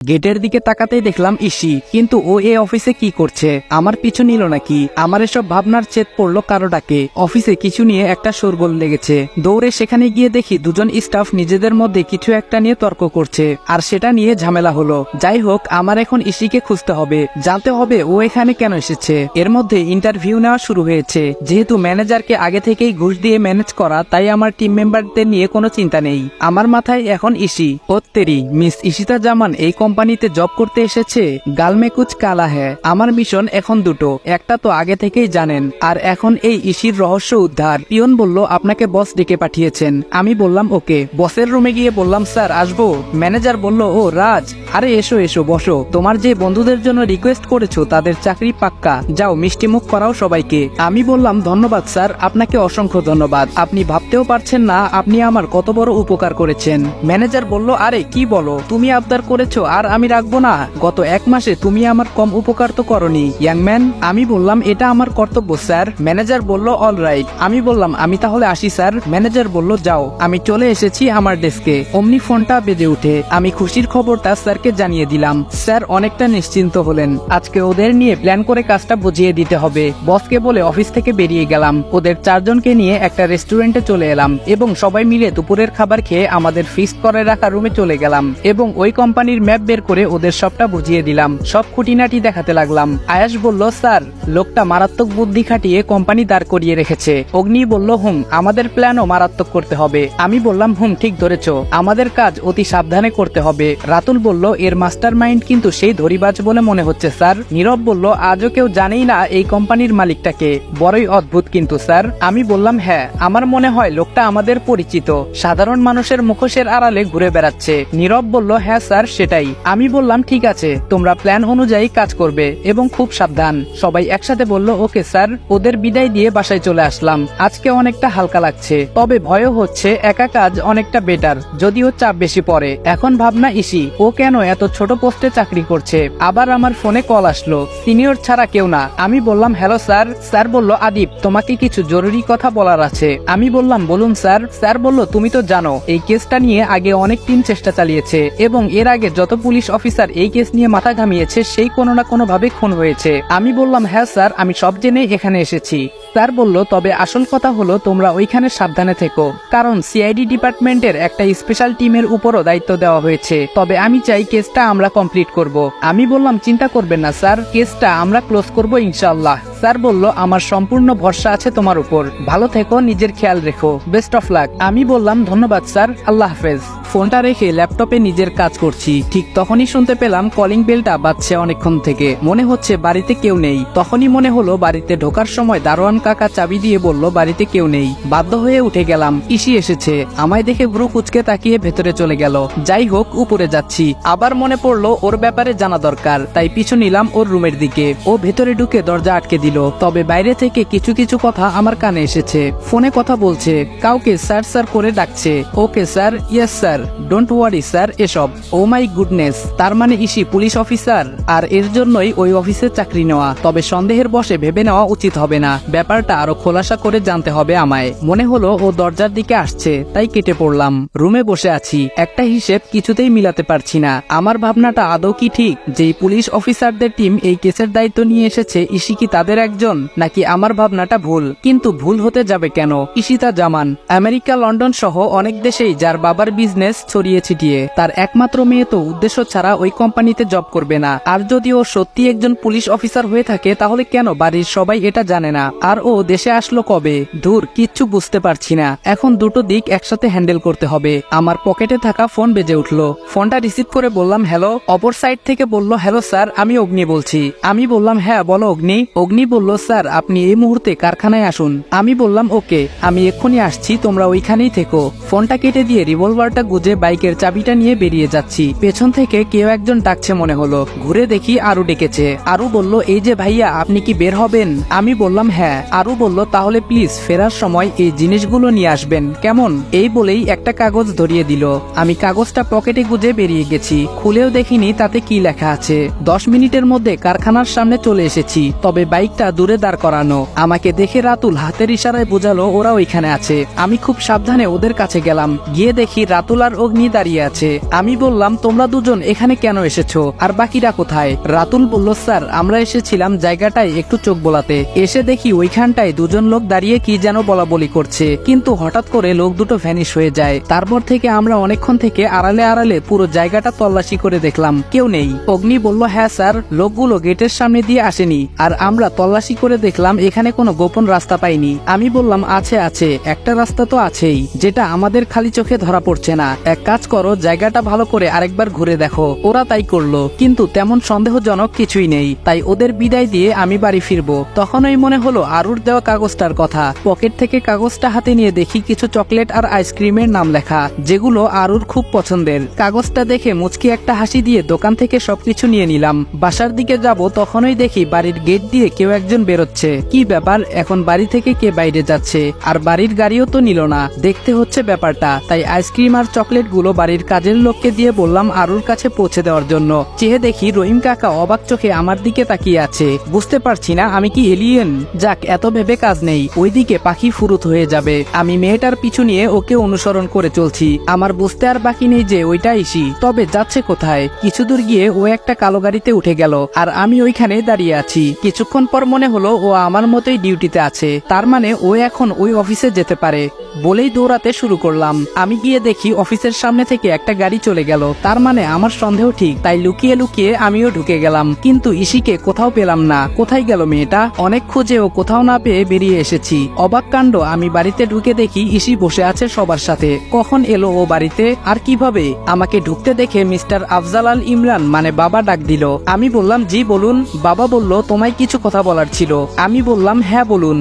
গেটের দিকে তাকাতেই দেখলাম ইসি, কিন্তু ও এ অফিসে কি করছে? আমার পিছু নিল নাকি? আমার এসব ভাবনার চেত পড়ল কারও ডাকে। অফিসে কিছু নিয়ে একটা শোরগোল লেগেছে। দৌড়ে সেখানে গিয়ে দেখি দুজন স্টাফ নিজেদের মধ্যে কিছু একটা নিয়ে তর্ক করছে, আর সেটা নিয়ে ঝামেলা হলো। যাই হোক, আমার এখন ইসিকে খুঁজতে হবে। জানতে হবে ও এখানে কেন এসেছে। এর মধ্যে ইন্টারভিউ নেওয়া শুরু হয়েছে। যেহেতু ম্যানেজারকে আগে থেকেই ঘুষ দিয়ে ম্যানেজ করা, তাই আমার টিম মেম্বারদের নিয়ে কোনো চিন্তা নেই। আমার মাথায় এখন ইসি। ওত্তেরি মিস ইশিতা জামান, এই কোম্পানিতে জব করতে এসেছে গালমে কুচ কালা হ্যাঁ আমার মিশন এখন দুটো, একটা তো আগে থেকেই জানেন, আর এখন এই ইসির রহস্য উদ্ধার। পিয়ন বলল, আপনাকে বস ডেকে পাঠিয়েছেন। আমি বললাম, ওকে। বসের রুমে গিয়ে বললাম, স্যার, আসব? ম্যানেজার বলল, ও, রাজ, আরে এসো এসো, বসো। তোমার যে বন্ধুদের জন্য রিকোয়েস্ট করেছ, তাদের চাকরি পাক্কা। যাও, মিষ্টি মুখ করাও সবাইকে। আমি বললাম, ধন্যবাদ, স্যার, আপনাকে অসংখ্য ধন্যবাদ। আপনি ভাবতেও পারছেন না, আপনি আমার কত বড় উপকার করেছেন। ম্যানেজার বলল, আরে, কি বলো? তুমি আবদার করেছ আর আমি রাখব না। গত এক মাসে তুমি আমার কম উপকার তো করনি ইয়াংম্যান আমি বললাম, এটা আমার কর্তব্য, স্যার। ম্যানেজার বলল, অল রাইট। আমি বললাম, আমি তাহলে আসি, স্যার। ম্যানেজার বলল, যাও। আমি চলে এসেছি আমার ডেস্কে। অমনি ফোনটা বেজে উঠে। আমি খুশির খবরটা স্যারকে জানিয়ে দিলাম। স্যার অনেকটা নিশ্চিন্ত হলেন। আজকে ওদের নিয়ে প্ল্যান করে কাজটা বুঝিয়ে দিতে হবে। বসকে বলে অফিস থেকে বেরিয়ে গেলাম। ওদের চারজনকে নিয়ে একটা রেস্টুরেন্টে চলে এলাম এবং সবাই মিলে দুপুরের খাবার খেয়ে আমাদের ফিক্সড করে রাখা রুমে চলে গেলাম এবং ওই কোম্পানির ম্যাপ বের করে ওদের সবটা বুঝিয়ে দিলাম। সব খুঁটিনাটি দেখাতে লাগলাম। আয়াস বলল, স্যার, লোকটা মারাত্মক বুদ্ধি খাটিয়ে কোম্পানি দাঁড় করিয়ে রেখেছে। অগ্নি বলল, হুম, আমাদের প্ল্যানও মারাত্মক করতে হবে। আমি বললাম, হুম, ঠিক ধরেছ। আমাদের কাজ অতি সাবধানে করতে হবে। রাতুল বলল, এর মাস্টার মাইন্ড কিন্তু সেই ধরিবাজ বলে মনে হচ্ছে, স্যার। নীরব বলল, আজও কেউ জানেই না এই কোম্পানির মালিকটাকে। বড়ই অদ্ভুত কিন্তু, স্যার। আমি বললাম হ্যাঁ আমার মনে হয় লোকটা আমাদের পরিচিত। সাধারণ মানুষের মুখোশের আড়ালে ঘুরে বেড়াচ্ছে। নীরব বলল হ্যাঁ স্যার, সেটাই। আমি বললাম, ঠিক আছে, তোমরা প্ল্যান অনুযায়ী কাজ করবে এবং খুব সাবধান। সবাই একসাথে বলল, ওকে স্যার, ওদের বিদায় দিয়ে বাসায় চলে আসলাম। আজকে অনেকটা হালকা লাগছে, তবে ভয়ও হচ্ছে, একা কাজ অনেকটা বেটার যদিও চাপ বেশি পড়ে। এখন ভাবনা ইসি, ও কেন এত ছোট পোস্টে চাকরি করছে? আবার আমার ফোনে কল আসলো সিনিয়র ছাড়া কেউ না। আমি বললাম, হ্যালো স্যার। স্যার বলল আদিপ তোমাকে কিছু জরুরি কথা বলার আছে। আমি বললাম, বলুন স্যার। স্যার বলল, তুমি তো জানো, এই কেসটা নিয়ে আগে অনেক টিম চেষ্টা চালিয়েছে এবং এর আগে যত পুলিশ অফিসার এই কেস নিয়ে মাথা ঘামিয়েছে, সেই কোনো না কোনো ভাবে খুন হয়েছে। আমি বললাম হ্যাঁ স্যার, আমি সব জেনে এখানে এসেছি। স্যার বলল, তবে আসল কথা হলো, তোমরা ওইখানে সাবধানে থেকো। কারণ সিআইডি ডিপার্টমেন্টের একটা স্পেশাল টিমের উপরও দায়িত্ব দেওয়া হয়েছে। তবে আমি চাই কেসটা আমরা কমপ্লিট করব। আমি বললাম, চিন্তা করবেন না, স্যার। কেসটা আমরা ক্লোজ করব, ইনশাআল্লাহ। স্যার বলল, আমার সম্পূর্ণ ভরসা আছে তোমার উপর। ভালো থেকো, নিজের খেয়াল রেখো। Best of luck. আমি বললাম, ধন্যবাদ, স্যার। আল্লাহ হাফেজ। ফোনটা রেখে ল্যাপটপে নিজের কাজ করছি। ঠিক তখনই শুনতে পেলাম, কলিং বেলটা বাজছে অনেকক্ষণ থেকে। মনে হচ্ছে বাড়িতে কেউ নেই। তখনই মনে হলো, বাড়িতে ঢোকার সময় দারোয়ান কাকা চাবি দিয়ে বলল, বাড়িতে কেউ নেই। বাধ্য হয়ে উঠে গেলাম। ইসি এসেছে। আমায় দেখে ভ্রু কুচকে তাকিয়ে ভেতরে চলে গেল। যাই হোক, উপরে যাচ্ছি। আবার মনে পড়ল, ওর ব্যাপারে জানা দরকার। তাই পিছু নিলাম ওর রুমের দিকে। ও ভেতরে ঢুকে দরজা আটকে দিল। তবে বাইরে থেকে কিছু কিছু কথা আমার কানে এসেছে। ফোনে কথা বলছে, কাউকে স্যার স্যার করে ডাকছে। Okay sir, yes sir. Don't worry sir, এসব। Oh my goodness. তার মানে ইসি পুলিশ অফিসার? আর এর জন্যই ওই অফিসে চাকরি নেওয়া। তবে সন্দেহের বসে ভেবে নেওয়া উচিত হবে না। ব্যাপারটা আরও খোলাসা করে জানতে হবে আমায়। মনে হলো ও দরজার দিকে আসছে, তাই কেটে পড়লাম। রুমে বসে আছি। একটা হিসেব কিছুতেই মিলাতে পারছি না। আমার ভাবনাটা আদৌ কি ঠিক? যেই পুলিশ অফিসারদের টিম এই কেসের দায়িত্ব নিয়ে এসেছে, ইসি কি তাদের একজন? নাকি আমার ভাবনাটা ভুল? কিন্তু ভুল হতে যাবে কেন? ইশিতা জামান। আমেরিকা, লন্ডন সহ অনেক দেশেই যার বাবার বিজনেস ছড়িয়ে ছিটিয়ে, তার একমাত্র মেয়ে তো উদ্দেশ্য ছাড়া ওই কোম্পানিতে জব করবে না। আর যদি ও সত্যি একজন পুলিশ অফিসার হয়ে থাকে, তাহলে কেন বাড়ির সবাই এটা জানে না? আর ও দেশে আসলো কবে? দূর, কিচ্ছু বুঝতে পারছি না। এখন দুটো দিক একসাথে হ্যান্ডেল করতে হবে। আমার পকেটে থাকা ফোন বেজে উঠল। ফোনটা রিসিভ করে বললাম, হ্যালো। অপর সাইড থেকে বলল, হ্যালো স্যার, আমি অগ্নি বলছি। আমি বললাম হ্যাঁ বলো অগ্নি। অগ্নি বলল, স্যার, আপনি এই মুহূর্তে কারখানায় আসুন। আমি বললাম, ওকে, আমি এক্ষুনি আসছি, তোমরা ওইখানেই থেকো। ফোনটা কেটে দিয়ে রিভলভারটা গুজে বাইকের চাবিটা নিয়ে বেরিয়ে যাচ্ছি। পেছন থেকে কেউ একজন ডাকছে মনে হলো। ঘুরে দেখি আরু ডেকেছে। আরু বলল, এই যে ভাইয়া, আপনি কি বের হবেন? আমি বললাম হ্যাঁ। আরু বলল, তাহলে প্লিজ ফেরার সময় এই জিনিসগুলো নিয়ে আসবেন। কেমন? এই বলেই একটা কাগজ ধরিয়ে দিল। আমি কাগজটা পকেটে গুজে বেরিয়ে গেছি। খুলেও দেখিনি তাতে কি লেখা আছে। দশ মিনিটের মধ্যে কারখানার সামনে চলে এসেছি, তবে বাইকটা দূরে দাঁড় করানো। আমাকে দেখে রাতুল হাতের ইশারায় বোঝালো, ওরা ওইখানে আছে। আমি খুব সাবধানে ওদের কাছে গেলাম। গিয়ে দেখি রাতুল আর অগ্নি দাঁড়িয়ে আছে। আমি বললাম, তোমরা দুজন এখানে কেন এসেছ? আর বাকিরা কোথায়? রাতুল বলল, স্যার, আমরা এসেছিলাম জায়গাটায় একটু চোখ বোলাতে। এসে দেখি ওইখানটায় দুজন লোক দাঁড়িয়ে কি যেন বলা বলি করছে। কিন্তু হঠাৎ করে লোক দুটো ভ্যানিশ হয়ে যায়। তারপর থেকে আমরা অনেকক্ষণ থেকে আড়ালে আড়ালে পুরো জায়গাটা তল্লাশি করে দেখলাম। কেউ নেই। অগ্নি বলল হ্যাঁ স্যার, লোকগুলো গেটের সামনে দিয়ে আসেনি। আর আমরা তল্লাশি করে দেখলাম এখানে কোনো গোপন রাস্তা পাইনি। আমি বললাম, আছে আছে, একটা রাস্তা তো আছেই, যেটা আমাদের খালি চোখে ধরা পড়ছে না। এক কাজ করো, জায়গাটা ভালো করে আরেকবার ঘুরে দেখো। ওরা তাই করল, কিন্তু তেমন সন্দেহজনক কিছুই নেই। তাই ওদের বিদায় দিয়ে আমি বাড়ি ফিরবো। তখনই মনে হলো আরুর দেওয়া কাগজটার কথা। পকেট থেকে কাগজটা হাতে নিয়ে দেখি কিছু চকলেট আর আইসক্রিমের নাম লেখা, যেগুলো আরুর খুব পছন্দের। কাগজটা দেখে মুচকি একটা হাসি দিয়ে দোকান থেকে সবকিছু নিয়ে নিলাম। বাসার দিকে যাব, তখনই দেখি বাড়ির গেট দিয়ে কেউ একজন বেরোচ্ছে। কি ব্যাপার, এখন বাড়ি থেকে কে বাইরে যাচ্ছে? আর বাড়ির গাড়িও তো নিল না। দেখতে হচ্ছে ব্যাপারটা। তাই আইসক্রিম আর চকলেটগুলো বাড়ির কাজের লোককে দিয়ে বললাম আরুর কাছে পৌঁছে দেওয়ার জন্য। চেয়ে দেখি রহিম কাকা অবাক চোখে আমার দিকে তাকিয়ে আছে। বুঝতে পারছি না, আমি কি এলিয়েন যাক এত ভেবে কাজ নেই, ওইদিকে পাখি ফুরুত হয়ে যাবে। আমি মেয়েটার পিছু নিয়ে ওকে অনুসরণ করে চলছি। আমার বুঝতে আর বাকি নেই যে ওইটা ইসি তবে যাচ্ছে কোথায়? কিছু দূর গিয়ে ও একটা কালো গাড়িতে উঠে গেল, আর আমি ওইখানে দাঁড়িয়ে আছি। কিছুক্ষণ পর মনে হলো ও আমার মতোই ডিউটিতে আছে। তার মানে ও এখন ওই অফিসে যেতে পারে। বলেই দৌড়াতে শুরু করলাম। আমি গিয়ে দেখি অফিসের সামনে থেকে একটা গাড়ি চলে গেল। তার মানে আমার সন্দেহ ঠিক, তাই লুকিয়ে লুকিয়ে আমিও ঢুকে গেলাম। কিন্তু ইসিকে কোথাও পেলাম না। কোথায় গেল মেয়েটা? অনেক খুঁজে ও কোথাও না পেয়ে বেরিয়ে এসেছি। অবাক কাণ্ড, আমি বাড়িতে ঢুকে দেখি ইসি বসে আছে সবার সাথে। কখন এলো ও বাড়িতে? আর কীভাবে? আমাকে ঢুকতে দেখে মিস্টার আফজাল আল ইমরান মানে বাবা, ডাক দিল। আমি বললাম, জি, বলুন। বাবা বলল, তোমায় কিছু কথা বলার ছিল। আমি বললাম হ্যাঁ বলুন।